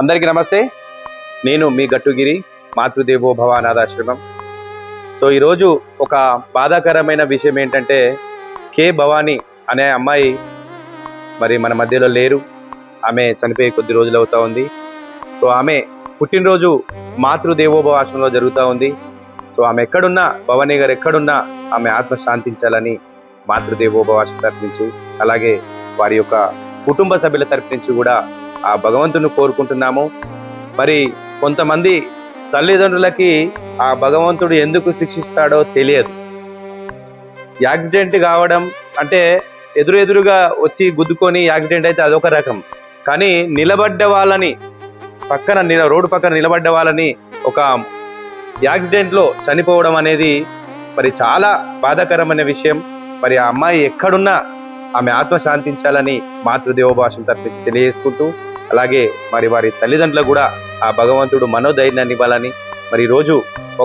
అందరికీ నమస్తే. నేను మీ గట్టుగిరి మాతృదేవో భవానాథాశ్రమం. సో ఈరోజు ఒక బాధాకరమైన విషయం ఏంటంటే కే భవానీ అనే అమ్మాయి మరి మన మధ్యలో లేరు. ఆమె చనిపోయి కొద్ది రోజులు అవుతా ఉంది. సో ఆమె పుట్టినరోజు మాతృదేవోభవ ఆశ్రమంలో జరుగుతూ ఉంది. సో ఆమె ఎక్కడున్నా భవానీ గారు ఎక్కడున్నా ఆమె ఆత్మ శాంతించాలని మాతృదేవోభవ ఆశ్రమం తరపు నుంచి అలాగే వారి యొక్క కుటుంబ సభ్యుల తరపు నుంచి కూడా ఆ భగవంతుని కోరుకుంటున్నాము. మరి కొంతమంది తల్లిదండ్రులకి ఆ భగవంతుడు ఎందుకు శిక్షిస్తాడో తెలియదు. యాక్సిడెంట్ కావడం అంటే ఎదురెదురుగా వచ్చి గుద్దుకొని యాక్సిడెంట్ అయితే అదొక రకం. కానీ నిలబడ్డ వాళ్ళని పక్కన నిల రోడ్డు పక్కన నిలబడ్డ వాళ్ళని ఒక యాక్సిడెంట్లో చనిపోవడం అనేది మరి చాలా బాధాకరమైన విషయం. మరి ఆ అమ్మాయి ఎక్కడున్నా ఆమె ఆత్మ శాంతించాలని మాతృదేవోభాషం తరఫు తెలియజేసుకుంటూ అలాగే మరి వారి తల్లిదండ్రులకు కూడా ఆ భగవంతుడు మనోధైర్యాన్ని ఇవ్వాలని మరి ఈరోజు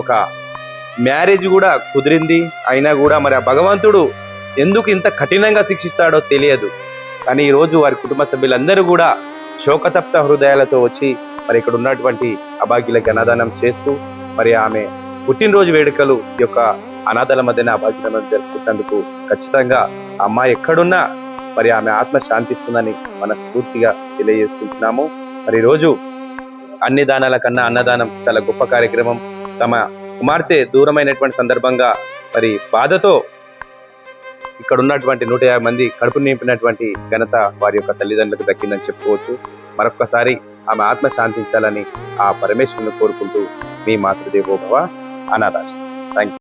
ఒక మ్యారేజ్ కూడా కుదిరింది. అయినా కూడా మరి ఆ భగవంతుడు ఎందుకు ఇంత కఠినంగా శిక్షిస్తాడో తెలియదు. కానీ ఈరోజు వారి కుటుంబ సభ్యులందరూ కూడా శోకతప్త హృదయాలతో వచ్చి మరి ఇక్కడ ఉన్నటువంటి అభాగ్యులకి అనాదానం చేస్తూ మరి ఆమె పుట్టినరోజు వేడుకలు ఈ యొక్క అనాథల మధ్యన అభాగ్యులను జరుపుకున్నందుకు ఖచ్చితంగా అమ్మాయి ఎక్కడున్నా మరి ఆమె ఆత్మ శాంతిస్తుందని మనస్ఫూర్తిగా తెలియజేసుకుంటున్నాము. మరి రోజు అన్ని దానాల కన్నా అన్నదానం చాలా గొప్ప కార్యక్రమం. తమ కుమార్తె దూరమైనటువంటి సందర్భంగా మరి బాధతో ఇక్కడ ఉన్నటువంటి నూట యాభై మంది కడుపు నింపినటువంటి ఘనత వారి యొక్క తల్లిదండ్రులకు దక్కిందని చెప్పుకోవచ్చు. మరొక్కసారి ఆమె ఆత్మ శాంతించాలని ఆ పరమేశ్వరుని కోరుకుంటూ మీ మాతృదేవోభవ అనాథాశ్రమం. Thank you